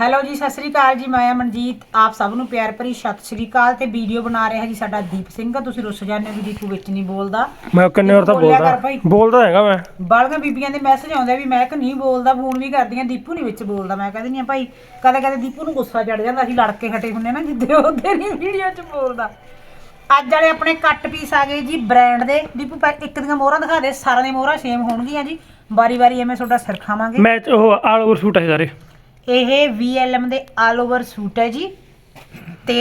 Hello ਜੀ ਸਤਿ ਸ੍ਰੀ ਅਕਾਲ ਜੀ ਮੈਂ ਮਨਜੀਤ ਆਪ ਸਭ ਨੂੰ ਪਿਆਰ ਭਰੀ ਸਤਿ ਸ੍ਰੀ ਅਕਾਲ ਤੇ ਵੀਡੀਓ ਬਣਾ ਰਿਹਾ ਜੀ ਸਾਡਾ ਦੀਪ ਸਿੰਘ ਤੁਸੀਂ ਰੁੱਸ ਜਾਂਦੇ ਹੋ ਵੀ ਦੀਪੂ ਵਿੱਚ ਨਹੀਂ ਬੋਲਦਾ। ਮੈਂ ਕਿੰਨੇ ਵਾਰ ਤਾਂ ਬੋਲਿਆ ਕਰ ਬੋਲਦਾ ਭਾਈ। ਬੋਲਦਾ ਹੈਗਾ ਮੈਂ। ਬਾਲੀਆਂ ਬੀਬੀਆਂ ਦੇ ਮੈਸੇਜ ਆਉਂਦੇ ਵੀ ਮੈਂ ਕਿ ਨਹੀਂ ਬੋਲਦਾ ਫੋਨ ਵੀ ਕਰਦੀਆਂ ਦੀਪੂ ਨਹੀਂ ਵਿੱਚ ਬੋਲਦਾ। ਮੈਂ ਕਹਿੰਦੀ ਨਹੀਂ ਭਾਈ ਕਦੇ ਕਦੇ ਦੀਪੂ ਨੂੰ ਗੁੱਸਾ ਚੜ ਜਾਂਦਾ ਅਸੀਂ ਲੜ ਕੇ ਹਟੇ ਹੁੰਨੇ ਨਾ ਜਿੱਦੇ ਉਹਦੇ ਨਹੀਂ ਵੀਡੀਓ 'ਚ ਬੋਲਦਾ। ਅੱਜ ਵਾਲੇ ਆਪਣੇ ਕੱਟ ਪੀਸ ਆ ਗਏ ਜੀ ਬ੍ਰਾਂਡ ਦੇ। ਦੀਪੂ ਪਹਿ- ਇੱਕ ਦੀਆਂ ਮੋਹਰਾਂ ਦਿਖਾ ਦੇ ਸਾਰਿਆਂ ਦੀਆਂ ਮੋਹਰਾਂ ਸੇਮ ਹੋਣਗੀਆਂ ਜੀ। ਵਾਰੀ ਵਾਰੀ ਐਵੇਂ ਤੁਹਾਡਾ ਸਿਰ ਖਾਵਾਂਗੇ। ਮੈਂ ਉਹ ਆਲ ਓਵਰ ਸੂਟ ਹੈ ਸਾਰੇ। ਇਹ VLM ਦੇ ਆਲ ਓਵਰ ਸੂਟ ਹੈ ਜੀ। ਤੇ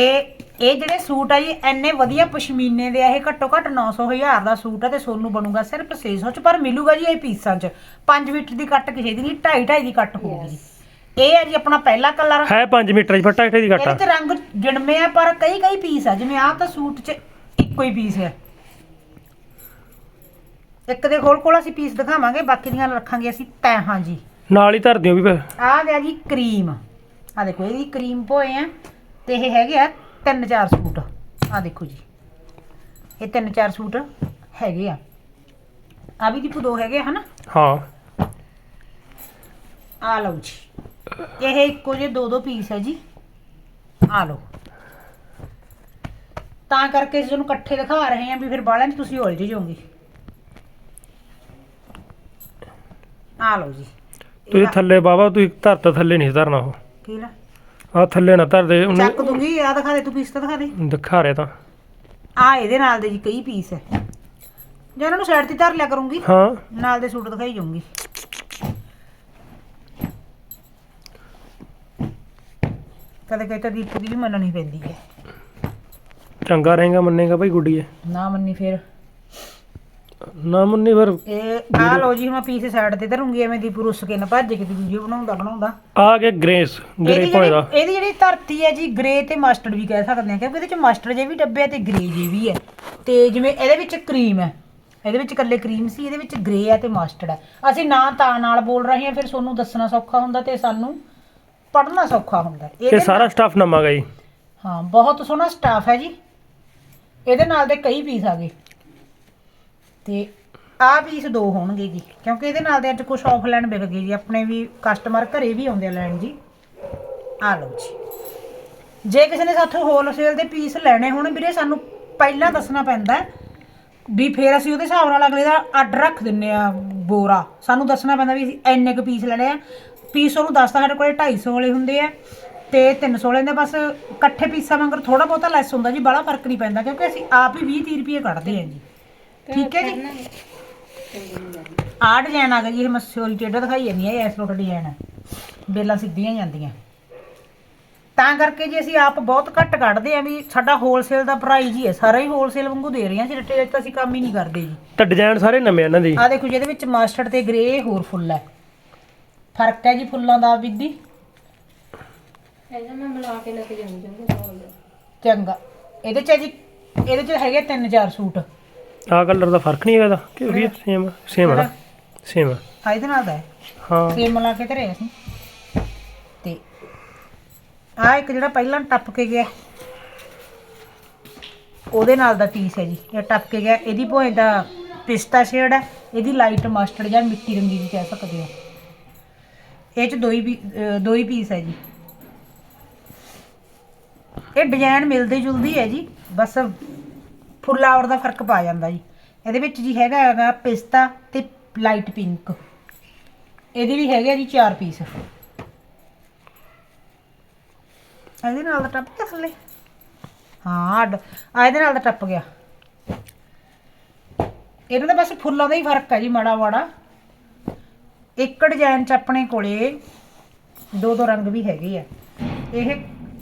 ਇਹ ਜਿਹੜੇ ਸੂਟ ਆ ਜੀ ਐਨੇ ਵਧੀਆ ਪਸ਼ਮੀਨੇ ਦੇ ਆ ਇਹ ਘੱਟੋ ਘੱਟ 900 ਹਜ਼ਾਰ ਦਾ ਸੂਟ ਹੈ ਤੇ ਸੋਨੂੰ ਬਣੂਗਾ ਸਿਰਫ 600 ਚ ਪਰ ਮਿਲੂਗਾ ਜੀ ਇਹ ਪੀਸਾਂ ਚ। 5 ਮੀਟਰ ਦੀ ਕੱਟ ਕਿਸੇ ਦੀ ਨਹੀਂ 2.5 2.5 ਦੀ ਕੱਟ ਹੋਊਗੀ। ਜੀ ਇਹ ਹੈ ਜੀ ਆਪਣਾ ਪਹਿਲਾ ਕਲਰ ਹੈ 5 ਮੀਟਰ ਦੀ ਫੱਟਾ ਇੱਥੇ ਦੀ ਇਹਦੇ ਘਟਾ ਚ ਰੰਗ ਜਿਣਮੇ ਆ ਪਰ ਕਈ ਕਈ ਪੀਸ ਆ ਜਿਵੇਂ ਆਹ ਤਾਂ ਸੂਟ ਚ ਇੱਕੋ ਹੀ ਪੀਸ ਹੈ ਇੱਕ ਦੇ ਖੋਲ ਕੋਲ ਅਸੀਂ ਪੀਸ ਦਿਖਾਵਾਂਗੇ ਬਾਕੀ ਦੀਆਂ ਰੱਖਾਂਗੇ ਅਸੀਂ ਤੈਹਾਂ ਜੀ। ਨਾਲ ਹੀ ਧਰ ਦਿਓ ਵੀ ਫਿਰ। ਆ ਗਿਆ ਜੀ ਕਰੀਮ। ਆ ਦੇਖੋ ਇਹਦੀ ਕਰੀਮ ਪੋਏ ਆ ਤੇ ਇਹ ਹੈਗੇ ਆ ਤਿੰਨ ਚਾਰ ਸੂਟ। ਆ ਦੇਖੋ ਜੀ ਇਹ ਤਿੰਨ ਚਾਰ ਸੂਟ ਹੈਗੇ ਆ। ਆ ਵੀ ਦੀਪੂ ਦੋ ਹੈਗੇ ਆ, ਹਨਾ? ਹਾਂ। ਆ ਲਓ ਜੀ ਇਹ ਇੱਕੋ ਜਿਹੇ ਦੋ ਦੋ ਪੀਸ ਹੈ ਜੀ। ਆ ਲਓ। ਤਾਂ ਕਰਕੇ ਅਸੀਂ ਤੁਹਾਨੂੰ ਇਕੱਠੇ ਦਿਖਾ ਰਹੇ ਹਾਂ ਵੀ ਫਿਰ ਬਾਲਾਂ 'ਚ ਤੁਸੀਂ ਉਲਝ ਜਾਓਗੇ। ਆ ਲਓ ਜੀ। ਤੁਸੀਂ ਥੱਲੇ ਬਾਬਾ ਤੁਸੀਂ ਧਰ ਤਾਂ ਥੱਲੇ ਨਹੀਂ ਧਰਨਾ ਉਹ। ਕੀ ਲਾ ਆ ਥੱਲੇ ਨਾ ਧਰ ਦੇ ਉਹਨੂੰ ਚੱਕ ਦੂੰਗੀ ਆ ਦਿਖਾ ਦੇ ਤੂੰ ਪੀਸ ਤਾਂ ਦਿਖਾ ਦੇ। ਦਿਖਾ ਰਿਹਾ ਤਾਂ। ਆ ਇਹਦੇ ਨਾਲ ਦੇ ਜੀ ਕਈ ਪੀਸ ਹੈ ਜੇ ਇਹਨਾਂ ਨੂੰ ਸਾਈਡ ਤੇ ਧਰ ਲਿਆ ਕਰੂੰਗੀ ਹਾਂ। ਨਾਲ ਦੇ ਸੂਟ ਦਿਖਾਈ ਜਾਊਂਗੀ। ਕਦੇ ਕਦੇ ਤਾਂ ਦੀਪੂ ਦੀ ਵੀ ਮੰਨਣੀ ਪੈਂਦੀ ਹੈ। ਚੰਗਾ ਰਹੇਗਾ ਮੰਨੇਗਾ ਭਾਈ ਗੁੱਡੀਏ। ਨਾ ਮੰਨੀ ਫਿਰ। ਨਾ ਮੰਨੀ ਫਿਰ ਇਹ ਆ ਲੋ ਜੀ ਮੈਂ ਪੀਸ ਸਾਈਡ ਤੇ ਧਰੂੰਗੀ ਐਵੇਂ ਦੀਪੂ ਰੁੱਸ ਕੇ ਨਾ ਭੱਜ ਕੇ ਤੇ ਵੀਡੀਓ ਬਣਾਉਂਦਾ ਬਣਾਉਂਦਾ। ਆ ਗਿਆ ਗ੍ਰੇਸ ਗ੍ਰੇ ਇਹਦੀ ਜਿਹੜੀ ਦਾ। ਇਹਦੀ ਜਿਹੜੀ ਧਰਤੀ ਹੈ ਜੀ ਗ੍ਰੇ ਤੇ ਮਸਟਰਡ ਵੀ ਕਹਿ ਸਕਦੇ ਹਾਂ ਕਿਉਂਕਿ ਇਹਦੇ ਚ ਮਸਟਰਡ ਜੇ ਵੀ ਡੱਬੇ ਆ ਤੇ ਗ੍ਰੇ ਜੇ ਵੀ ਹੈ। ਤੇ ਜਿਵੇਂ ਇਹਦੇ ਵਿੱਚ ਕਰੀਮ ਹੈ। ਇਹਦੇ ਵਿੱਚ ਇਕੱਲੇ ਕਰੀਮ ਸੀ ਇਹਦੇ ਵਿੱਚ ਗ੍ਰੇ ਹੈ ਤੇ ਮਸਟਰਡ ਹੈ। ਅਸੀਂ ਨਾ ਤਾਂ ਨਾਲ ਬੋਲ ਰਹੇ ਹਾਂ ਫਿਰ ਤੁਹਾਨੂੰ ਦੱਸਣਾ ਸੌਖਾ ਹੁੰਦਾ ਤੇ ਸਾਨੂੰ ਪੜ੍ਹਨਾ ਸੌਖਾ ਹੁੰਦਾ ਇਹ ਇਹਦੇ ਸਾਰਾ ਸਟਾਫ ਨਵਾਂ ਗਾ ਜੀ। ਹਾਂ ਬਹੁਤ ਸੋਹਣਾ ਸਟਾਫ ਹੈ ਜੀ। ਇਹਦੇ ਨਾਲ ਦੇ ਕਈ ਪੀਸ ਆ ਗਏ। ਤੇ ਆਹ ਪੀਸ ਦੋ ਹੋਣਗੇ ਜੀ, ਕਿਉਂਕਿ ਇਹਦੇ ਨਾਲ ਦੇ ਅੱਜ ਕੁਝ ਆਫਲਾਈਨ ਵਿਕ ਗਏ ਜੀ, ਆਪਣੇ ਵੀ ਕਸਟਮਰ ਘਰੇ ਵੀ ਆਉਂਦੇ ਆ ਲੈਣ ਜੀ। ਆ ਲਓ ਜੀ। ਜੇ ਕਿਸੇ ਨੇ ਸਾਥੋਂ ਹੋਲਸੇਲ ਦੇ ਪੀਸ ਲੈਣੇ ਹੋਣ, ਵੀਰੇ ਸਾਨੂੰ ਪਹਿਲਾਂ ਦੱਸਣਾ ਪੈਂਦਾ ਵੀ ਫੇਰ ਅਸੀਂ ਉਹਦੇ ਹਿਸਾਬ ਨਾਲ ਅਗਲੇ ਦਾ ਆਰਡਰ ਰੱਖ ਦਿੰਨੇ ਆ ਬੋਰਾ। ਸਾਨੂੰ ਦੱਸਣਾ ਪੈਂਦਾ ਵੀ ਅਸੀਂ ਇੰਨੇ ਕੁ ਪੀਸ ਲੈਣੇ ਆ। ਪੀਸ ਉਹਨੂੰ ਦੱਸਦਾ ਸਾਡੇ ਕੋਲੇ 250 ਵਾਲੇ ਹੁੰਦੇ ਆ ਤੇ 300 ਵਾਲੇ ਦੇ ਬਸ ਇਕੱਠੇ ਪੀਸਾਂ ਵਾਂਗਰ ਥੋੜਾ ਬਹੁਤਾ ਲੈਸ ਹੁੰਦਾ ਜੀ ਬੜਾ ਫ਼ਰਕ ਨਹੀਂ ਪੈਂਦਾ, ਕਿਉਂਕਿ ਅਸੀਂ ਆਪ ਹੀ 20 30 ਰੁਪਏ ਕੱਢਦੇ ਆ ਜੀ। ਠੀਕ ਹੈ ਜੀ। ਆਹ ਡਿਜ਼ਾਈਨ ਆ ਗਿਆ ਜੀ ਇਹ ਮਸੋਰੀ ਟੇਡਾ ਦਿਖਾਈ ਜਾਂਦੀ ਹੈ ਇਸ ਲੋਟ ਡਿਜ਼ਾਈਨ ਹੈ ਬੇਲਾਂ ਸਿੱਧੀਆਂ ਜਾਂਦੀਆਂ। ਤਾਂ ਕਰਕੇ ਜੀ ਅਸੀਂ ਆਪ ਬਹੁਤ ਘੱਟ ਕੱਢਦੇ ਆ ਵੀ ਸਾਡਾ ਹੋਲਸੇਲ ਦਾ ਪ੍ਰਾਈਸ ਹੀ ਹੈ ਸਾਰਾ ਹੀ ਹੋਲਸੇਲ ਵਾਂਗੂ ਦੇ ਰਹੇ ਹਾਂ ਅਸੀਂ ਰਿਟੇਲ ਤਾਂ ਅਸੀਂ ਕੰਮ ਹੀ ਨਹੀਂ ਕਰਦੇ ਜੀ। ਤਾਂ ਡਿਜ਼ਾਈਨ ਸਾਰੇ ਨਵੇਂ ਆ ਇਹਨਾਂ ਦੇ। ਆ ਦੇਖੋ ਜਿਹਦੇ ਵਿੱਚ ਮਸਟਰਡ ਤੇ ਗ੍ਰੇ ਹੋਰ ਫੁੱਲ ਹੈ। ਫ਼ਰਕ ਹੈ ਜੀ ਫੁੱਲਾਂ ਦਾ ਵਿਧੀ ਇਹਨਾਂ ਮੈਂ ਮਿਲਾ ਕੇ ਲੈ ਕੇ ਜਾਊਂ ਜਾਂਗਾ ਚੰਗਾ। ਇਹਦੇ 'ਚ ਹੈ ਜੀ ਇਹਦੇ 'ਚ ਹੈਗੇ ਤਿੰਨ ਚਾਰ ਸੂਟ। ਆ ਕਲਰ ਦਾ ਫ਼ਰਕ ਨਹੀਂ ਹੈਗਾ ਇਹਦਾ? ਕਿ ਵੀ ਸੇਮ ਸੇਮ ਆ ਸੇਮ ਆ ਆ। ਇਹਦੇ ਨਾਲ ਦਾ ਹੈ? ਹਾਂ। ਸੇਮ ਮਿਲਾ ਕੇ ਧਰੇ ਅਸੀਂ। ਤੇ ਆ ਇੱਕ ਜਿਹੜਾ ਪਹਿਲਾਂ ਟੱਪ ਕੇ ਗਿਆ। ਉਹਦੇ ਨਾਲ ਦਾ ਪੀਸ ਹੈ ਜੀ। ਇਹ ਟੱਪ ਕੇ ਗਿਆ। ਇਹਦੀ ਭੋਏ ਦਾ ਪਿਸਤਾ ਸ਼ੇਡ ਹੈ। ਇਹਦੀ ਲਾਈਟ ਮਸਟਰਡ ਜਾਂ ਮਿੱਟੀ ਰੰਗੀ ਵੀ ਕਹਿ ਸਕਦੇ ਹੋ। ਇਹ ਚ ਦੋ ਹੀ ਦੋ ਹੀ ਪੀਸ ਹੈ ਜੀ। ਇਹ ਡਿਜ਼ਾਈਨ ਮਿਲਦੀ ਜੁਲਦੀ ਹੈ ਜੀ। ਬਸ ਫੁੱਲਾਵਰ ਦਾ ਫ਼ਰਕ ਪਾ ਜਾਂਦਾ ਜੀ। ਇਹਦੇ ਵਿੱਚ ਜੀ ਹੈਗਾ ਹੈਗਾ ਪਿਸਤਾ ਤੇ ਲਾਈਟ ਪਿੰਕ। ਇਹਦੇ ਵੀ ਹੈਗੇ ਆ ਜੀ ਚਾਰ ਪੀਸ। ਇਹਦੇ ਨਾਲ ਦਾ ਟੱਪ ਗਿਆ ਥੱਲੇ। ਹਾਂ, ਅੱਡ। ਆ ਇਹਦੇ ਨਾਲ ਦਾ ਟੱਪ ਗਿਆ। ਇਹਨਾਂ ਦਾ ਬਸ ਫੁੱਲਾਂ ਦਾ ਹੀ ਫ਼ਰਕ ਹੈ ਜੀ ਮਾੜਾ ਮਾੜਾ। ਇੱਕ ਡਿਜ਼ਾਈਨ ਚ ਆਪਣੇ ਕੋਲੇ ਦੋ ਦੋ ਰੰਗ ਵੀ ਹੈਗੇ ਆ। ਇਹ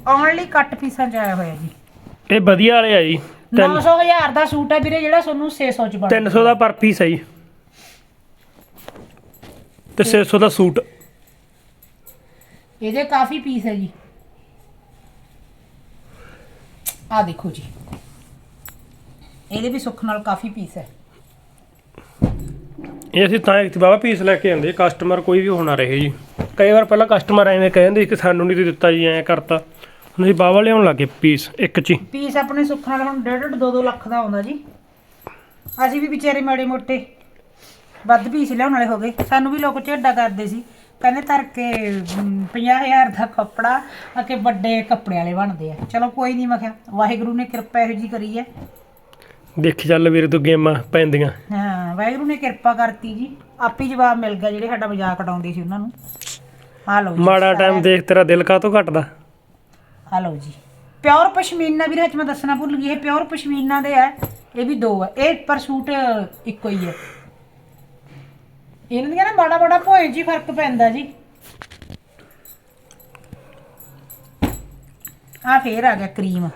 ਆਉਣ ਲਈ ਕੱਟ ਪੀਸਾਂ ਚ ਆਇਆ ਹੋਇਆ ਜੀ। ਇਹ ਵਧੀਆ ਵਾਲੇ ਆ ਜੀ। 900 ਹਜ਼ਾਰ ਦਾ ਸੂਟ ਹੈ ਵੀਰੇ ਜਿਹੜਾ ਤੁਹਾਨੂੰ 600 ਚ ਬਣ 300 ਦਾ ਪਰ ਪੀਸ ਹੈ ਜੀ। ਤੇ 600 ਦਾ ਸੂਟ। ਇਹਦੇ ਕਾਫੀ ਪੀਸ ਹੈ ਜੀ। ਆ ਦੇਖੋ ਜੀ। ਇਹਦੇ ਵੀ ਸੁੱਖ ਨਾਲ ਕਾਫੀ ਪੀਸ ਹੈ। ਇਹ ਅਸੀਂ ਤਾਂ ਇੱਕ ਬਾਬਾ ਪੀਸ ਲੈ ਕੇ ਆਉਂਦੇ ਕਸਟਮਰ ਕੋਈ ਵੀ ਹੋਣਾ ਰਹੇ ਜੀ। ਕਈ ਵਾਰ ਪਹਿਲਾਂ ਕਸਟਮਰ ਐਵੇਂ ਕਹਿੰਦੇ ਕਿ ਸਾਨੂੰ ਨਹੀਂ ਦਿੱਤਾ ਜੀ ਐਂ ਕਰਤਾ। ਹੁਣ ਬਾਬਾ ਲਿਆਉਣ ਲੱਗੇ ਪੀਸ ਇੱਕ ਚ ਹੀ। ਪੀਸ ਆਪਣੇ ਸੁੱਖ ਨਾਲ ਹੁਣ 1.5 2 ਲੱਖ ਦਾ ਆਉਂਦਾ ਜੀ। ਅਸੀਂ ਵੀ ਵਿਚਾਰੇ ਮਾੜੇ ਮੋਟੇ ਵੱਧ ਪੀਸ ਲਿਆਉਣ ਵਾਲੇ ਹੋ ਗਏ। ਸਾਨੂੰ ਵੀ ਲੋਕ ਝੇਡਾ ਕਰਦੇ ਸੀ। ਕਹਿੰਦੇ ਧਰ ਕੇ 50000 ਦਾ ਕੱਪੜਾ ਅਤੇ ਵੱਡੇ ਕੱਪੜੇ ਵਾਲੇ ਬਣਦੇ ਆ। ਚਲੋ ਕੋਈ ਨਹੀਂ ਮੈਂ ਕਿਹਾ ਵਾਹਿਗੁਰੂ ਨੇ ਕਿਰਪਾ ਇਹੋ ਜੀ ਕਰੀ ਹੈ। ਦੇਖੀ ਚੱਲ ਵੀਰੇ ਤੂੰ ਗੇਮਾਂ ਪੈਂਦੀਆਂ। ਹਾਂ ਵਾਹਿਗੁਰੂ ਨੇ ਕਿਰਪਾ ਕਰਤੀ ਜੀ। ਆਪੇ ਹੀ ਜਵਾਬ ਮਿਲ ਗਿਆ ਜਿਹੜੇ ਸਾਡਾ ਮਜ਼ਾਕ ਉਡਾਉਂਦੇ ਸੀ ਉਹਨਾਂ ਨੂੰ। ਆ ਲਓ ਜੀ ਮਾੜਾ ਟਾਈਮ ਦੇਖ ਤੇਰਾ ਦਿਲ ਕਾਹਤੋਂ ਘਟਦਾ? ਆ ਲਓ ਜੀ। ਪਿਓਰ ਪਸ਼ਮੀਨਾ ਵੀਰੇ, ਅੱਜ ਮੈਂ ਦੱਸਣਾ ਭੁੱਲ ਗਈ, ਇਹ ਪਿਓਰ ਪਸ਼ਮੀਨਾ ਦੇ ਆ, ਇਹ ਵੀ ਦੋ ਆ। ਇਹ ਪਰ ਸੂਟ ਇੱਕੋ ਹੀ ਹੈ ਇਹਨਾਂ ਦੀਆਂ ਨਾ ਬੜਾ ਬੜਾ ਭੋਏ ਜੀ ਫ਼ਰਕ ਪੈਂਦਾ ਜੀ। ਆ ਫੇਰ ਆ ਗਿਆ ਕਰੀਮ।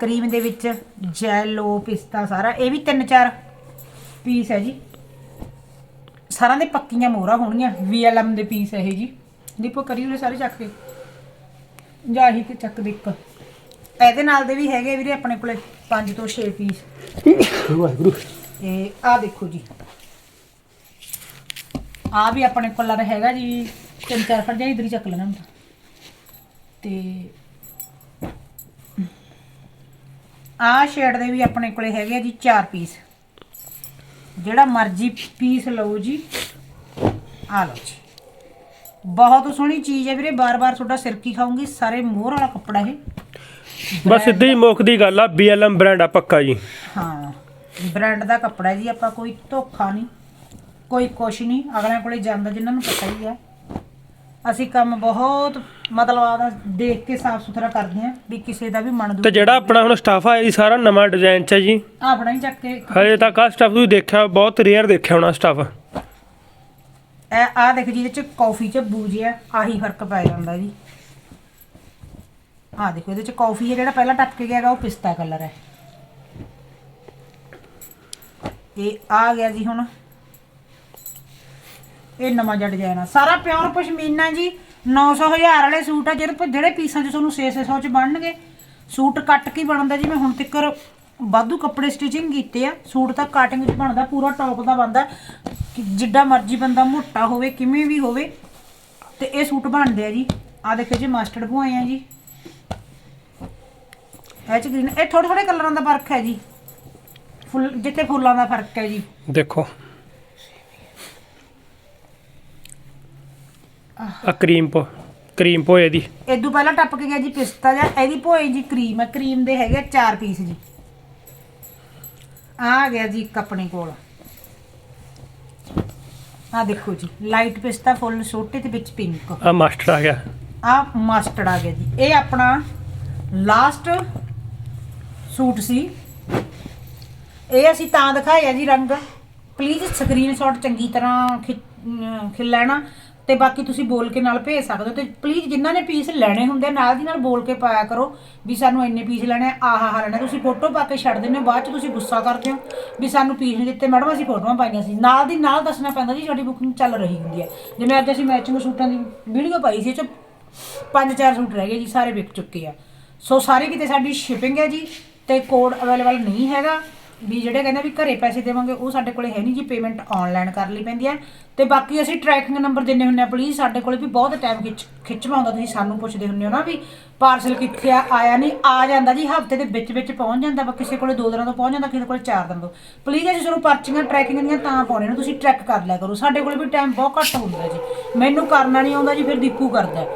ਕਰੀਮ ਦੇ ਵਿੱਚ ਜੈਲੋ, ਪਿਸਤਾ ਸਾਰਾ, ਇਹ ਵੀ ਤਿੰਨ ਚਾਰ ਪੀਸ ਹੈ ਜੀ। ਸਾਰਿਆਂ ਦੇ ਪੱਕੀਆਂ ਮੋਹਰਾਂ ਹੋਣਗੀਆਂ ਵੀਐਲਐਮ ਦੇ ਪੀਸ ਹੈ ਇਹ ਜੀ। ਦੀਪੋ, ਕਰੀ ਉਹਨੇ ਸਾਰੇ ਚੱਕ ਕੇ। ਜਾਂ ਹੀ ਤੇ ਚੱਕ ਦੇ ਇੱਕ। ਇਹਦੇ ਨਾਲ ਦੇ ਵੀ ਹੈਗੇ ਵੀਰੇ ਆਪਣੇ ਕੋਲੇ 5 ਤੋਂ 6 ਪੀਸ ਵਾਹਿਗੁਰੂ। ਇਹ ਆ ਦੇਖੋ ਜੀ। ਆ ਵੀ ਆਪਣੇ ਕੋਲ ਹੈਗਾ ਜੀ ਤਿੰਨ ਚਾਰ ਫੜ ਜਾਂ ਇਧਰ ਹੀ ਚੱਕ ਲੈਣਾ ਹੁਣ ਤਾਂ। ਤੇ ਆ ਸ਼ੇਡ ਦੇ ਵੀ ਆਪਣੇ ਕੋਲੇ ਹੈਗੇ ਆ ਜੀ 4 ਪੀਸ ਜਿਹੜਾ ਮਰਜ਼ੀ ਪੀਸ ਲਓ ਜੀ ਆ ਲਓ ਜੀ। ਬਹੁਤ ਸੋਹਣੀ ਚੀਜ਼ ਹੈ ਵੀਰੇ ਬਾਰ-ਬਾਰ ਤੁਹਾਡਾ ਸਿਰ ਕੀ ਖਾਉਂਗੀ ਸਾਰੇ ਮੋਹਰ ਵਾਲਾ ਕੱਪੜਾ ਇਹ। ਬਸ ਸਿੱਧੀ ਹੀ ਮੁੱਖ ਦੀ ਗੱਲ ਆ BLM ਬ੍ਰਾਂਡ ਆ ਪੱਕਾ ਜੀ। ਹਾਂ ਬ੍ਰਾਂਡ ਦਾ ਕੱਪੜਾ ਜੀ ਆਪਾਂ ਕੋਈ ਧੋਖਾ ਨਹੀਂ ਕੋਈ ਕੁਛ ਨਹੀਂ ਅਗਲਿਆਂ ਕੋਲੇ ਜਾਂਦਾ ਜਿਨ੍ਹਾਂ ਨੂੰ ਪਤਾ ਹੀ ਆ ਅਸੀਂ ਕੰਮ ਬਹੁਤ ਮਤਲਬ ਆਦਾ ਦੇਖ ਕੇ ਸਾਫ਼ ਸੁਥਰਾ ਕਰਦੇ ਆ ਵੀ ਕਿਸੇ ਦਾ ਵੀ ਮਨ ਤੇ ਦੁੱਖ ਜਿਹੜਾ ਆਪਣਾ ਹੁਣ ਸਟਾਫ ਆ ਇਹ ਸਾਰਾ ਨਵਾਂ ਡਿਜ਼ਾਈਨ ਚ ਹੈ ਜੀ। ਆਪਣਾ ਹੀ ਚੱਕ ਕੇ ਹਜੇ ਤੱਕ ਆ ਸਟਾਫ ਤੁਸੀਂ ਦੇਖਿਆ ਬਹੁਤ ਰੇਅਰ ਦੇਖਿਆ ਹੋਣਾ ਸਟਾਫ ਇਹ ਆ ਦੇਖ ਜੀ, ਇਹਦੇ ਚ ਕਾਫੀ ਚ ਬੂਜਿਆ ਆਹੀ ਫ਼ਰਕ ਪੈ ਜਾਂਦਾ ਜੀ। ਆ ਦੇਖੋ, ਇਹਦੇ ਚ ਕਾਫੀ ਹੈ ਜਿਹੜਾ ਪਹਿਲਾਂ ਟੱਪ ਕੇ ਗਿਆ ਉਹ ਪਿਸਤਾ ਕਲਰ ਹੈ। ਇਹ ਆ ਗਿਆ ਜੀ ਹੁਣ। ਇਹ ਨਵਾਂ ਜਿਹਾ ਡਿਜ਼ਾਈਨ ਸਾਰਾ ਪਿਓਰ ਪਸ਼ਮੀਨਾ ਜੀ 900 ਹਜ਼ਾਰ ਵਾਲੇ ਸੂਟ ਆ, ਜਿਹੜੇ ਜਿਹੜੇ ਪੀਸਾਂ 'ਚ ਤੁਹਾਨੂੰ 600 ਚ ਬਣਨਗੇ। ਸੂਟ ਕੱਟ ਕੇ ਬਣਦਾ ਜੀ, ਮੈਂ ਹੁਣ ਤੱਕ ਵਾਧੂ ਕੱਪੜੇ ਸਟਿਚਿੰਗ ਕੀਤੇ ਆ। ਸੂਟ ਤਾਂ ਕਟਿੰਗ 'ਚ ਬਣਦਾ, ਪੂਰਾ ਟੌਪ ਦਾ ਬਣਦਾ। ਕਿ ਜਿੱਡਾ ਮਰਜ਼ੀ ਬੰਦਾ ਮੋਟਾ ਹੋਵੇ ਕਿਵੇਂ ਵੀ ਹੋਵੇ ਤੇ ਇਹ ਸੂਟ ਬਣਦੇ ਆ ਜੀ। ਆ ਦੇਖੋ ਜੀ ਮਸਟਰਡ ਪਵਾਏ ਆ ਜੀ। ਇਹ ਚ ਗ੍ਰੀਨ ਇਹ ਥੋੜੇ ਥੋੜੇ ਕਲਰਾਂ ਦਾ ਫ਼ਰਕ ਹੈ ਜੀ। ਫੁੱਲ ਜਿੱਥੇ ਫੁੱਲਾਂ ਦਾ ਫ਼ਰਕ ਹੈ ਜੀ। ਦੇਖੋ। ਆ ਕਰੀਮ ਪੋ ਕਰੀਮ ਪੋਏ ਦੀ। ਇਦੋਂ ਪਹਿਲਾਂ ਟੱਪ ਕੇ ਗਿਆ ਜੀ ਪਿਸਤਾ ਜਾਂ ਇਹਦੀ ਭੋਏ ਜੀ ਕਰੀਮ ਹੈ ਕਰੀਮ ਦੇ ਹੈਗੇ 4 ਪੀਸ ਜੀ। ਆ ਆ ਗਿਆ ਜੀ ਇੱਕ ਆਪਣੇ ਕੋਲ। ਆ ਦੇਖੋ ਜੀ ਲਾਈਟ ਪਿਸਤਾ ਫੁੱਲ ਛੋਟੇ ਤੇ ਵਿੱਚ ਪਿੰਕ ਆ ਮਾਸਟਰ ਆ ਗਿਆ। ਆ ਮਸਟਰਡ ਆ ਗਿਆ ਜੀ। ਇਹ ਆਪਣਾ ਲਾਸਟ ਸੂਟ ਸੀ। ਇਹ ਅਸੀਂ ਤਾਂ ਦਿਖਾਇਆ ਜੀ ਰੰਗ। ਪਲੀਜ਼ ਸਕਰੀਨਸ਼ਾਟ ਚੰਗੀ ਤਰ੍ਹਾਂ ਖਿੱਚ ਲੈਣਾ। ਤੇ ਬਾਕੀ ਤੁਸੀਂ ਬੋਲ ਕੇ ਨਾਲ ਭੇਜ ਸਕਦੇ ਹੋ ਤੇ ਪਲੀਜ਼ ਜਿਨ੍ਹਾਂ ਨੇ ਪੀਸ ਲੈਣੇ ਹੁੰਦੇ ਆ, ਨਾਲ ਦੀ ਨਾਲ ਬੋਲ ਕੇ ਪਾਇਆ ਕਰੋ ਵੀ ਸਾਨੂੰ ਇੰਨੇ ਪੀਸ ਲੈਣੇ ਆ ਆਹ ਆਹ ਲੈਣਾ ਤੁਸੀਂ ਫੋਟੋ ਪਾ ਕੇ ਛੱਡ ਦਿੰਦੇ ਹੋ ਬਾਅਦ ਚ ਤੁਸੀਂ ਗੁੱਸਾ ਕਰਦੇ ਹੋ ਵੀ ਸਾਨੂੰ ਪੀਸ ਨਹੀਂ ਦਿੱਤੇ। ਮੈਡਮ ਅਸੀਂ ਫੋਟੋਆਂ ਪਾਈਆਂ ਸੀ। ਨਾਲ ਦੀ ਨਾਲ ਦੱਸਣਾ ਪੈਂਦਾ ਜੀ ਸਾਡੀ ਬੁਕਿੰਗ ਚੱਲ ਰਹੀ ਹੁੰਦੀ ਹੈ। ਜਿਵੇਂ ਅੱਜ ਅਸੀਂ ਮੈਚਿੰਗ ਸੂਟਾਂ ਦੀ ਵੀਡੀਓ ਪਾਈ ਸੀ ਇਹ 'ਚ ਪੰਜ ਚਾਰ ਸੂਟ ਰਹਿ ਗਏ ਜੀ ਸਾਰੇ ਵਿਕ ਚੁੱਕੇ ਆ। ਸੋ ਸਾਰੇ ਕਿਤੇ ਸਾਡੀ ਸ਼ਿਪਿੰਗ ਹੈ ਜੀ ਤੇ ਕੋਡ ਅਵੇਲੇਬਲ ਨਹੀਂ ਹੈਗਾ। ਵੀ ਜਿਹੜੇ ਕਹਿੰਦੇ ਵੀ ਘਰੇ ਪੈਸੇ ਦੇਵਾਂਗੇ, ਉਹ ਸਾਡੇ ਕੋਲੇ ਹੈ ਨਹੀਂ ਜੀ ਪੇਮੈਂਟ ਆਨਲਾਈਨ ਕਰ ਲਈ ਪੈਂਦੀ ਹੈ। ਤੇ ਬਾਕੀ ਅਸੀਂ ਟਰੈਕਿੰਗ ਨੰਬਰ ਦਿੰਨੇ ਹੁੰਨੇ ਆ ਪਲੀਜ਼ ਸਾਡੇ ਕੋਲੇ ਵੀ ਬਹੁਤ ਟਾਈਮ ਖਿੱਚ ਖਿੱਚਵਾ ਹੁੰਦਾ ਤੁਸੀਂ, ਸਾਨੂੰ ਪੁੱਛਦੇ ਹੁੰਨੇ ਹੋ ਨਾ ਵੀ ਪਾਰਸਲ ਕਿੱਥੇ ਆ, ਆਇਆ ਨਹੀਂ, ਆ ਜਾਂਦਾ ਜੀ, ਹਫ਼ਤੇ ਦੇ ਵਿੱਚ ਵਿੱਚ ਪਹੁੰਚ ਜਾਂਦਾ ਵਾ, ਕਿਸੇ ਕੋਲੇ 2 ਦਿਨਾਂ ਤੋਂ ਪਹੁੰਚ ਜਾਂਦਾ, ਕਿਸੇ ਕੋਲੇ 4 ਦਿਨਾਂ ਤੋਂ। ਪਲੀਜ਼ ਅਸੀਂ ਤੁਹਾਨੂੰ ਪਰਚੀਆਂ ਟਰੈਕਿੰਗ ਦੀਆਂ ਤਾਂ ਪਾਉਣੇ ਨੇ ਤੁਸੀਂ ਟਰੈਕ ਕਰ ਲਿਆ ਕਰੋ। ਸਾਡੇ ਕੋਲੇ ਵੀ ਟਾਈਮ ਬਹੁਤ ਘੱਟ ਹੁੰਦਾ ਜੀ। ਮੈਨੂੰ ਕਰਨਾ ਨਹੀਂ ਆਉਂਦਾ ਜੀ, ਫਿਰ ਦੀਪੂ ਕਰਦਾ।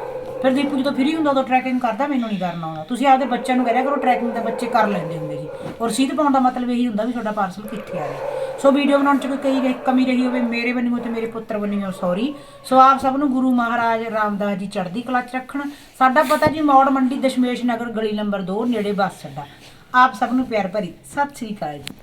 ਫਿਰ ਦੀਪੂ ਜਦੋਂ ਫ੍ਰੀ ਹੁੰਦਾ ਉਦੋਂ ਟਰੈਕਿੰਗ ਕਰਦਾ, ਮੈਨੂੰ ਨਹੀਂ ਕਰਨਾ ਆਉਂਦਾ। ਤੁਸੀਂ ਆਪਦੇ ਬੱਚਿਆਂ ਨੂੰ ਕਹਿ ਰਿਆ ਕਰੋ ਟਰੈਕਿੰਗ ਤਾਂ ਬੱਚੇ ਕਰ ਲੈਂਦੇ ਹੁੰਦੇ ਜੀ ਔਰ ਰਸੀਦ ਪਾਉਣ ਦਾ ਮਤਲਬ ਇਹੀ ਹੁੰਦਾ ਵੀ ਤੁਹਾਡਾ ਪਾਰਸਲ ਕਿੱਥੇ ਆ ਗਿਆ ਸੋ ਵੀਡੀਓ ਬਣਾਉਣ ਚ ਕੋਈ ਕਈ ਕਮੀ ਰਹੀ ਹੋਵੇ, ਮੇਰੇ ਵੱਲੋਂ ਤੇ ਮੇਰੇ ਪੁੱਤਰ ਵੱਲੋਂ ਸੌਰੀ ਸੋ ਆਪ ਸਭ ਨੂੰ ਗੁਰੂ ਮਹਾਰਾਜ ਰਾਮਦਾਸ ਜੀ ਚੜ੍ਹਦੀ ਕਲਾ ਚ ਰੱਖਣ। ਸਾਡਾ ਪਤਾ ਜੀ ਮੌੜ ਮੰਡੀ ਦਸ਼ਮੇਸ਼ ਨਗਰ ਗਲੀ ਨੰਬਰ 2 ਨੇੜੇ ਬੱਸ ਅੱਡਾ। ਆਪ ਸਭ ਨੂੰ ਪਿਆਰ ਭਰੀ, ਸਤਿ ਸ੍ਰੀ ਅਕਾਲ ਜੀ।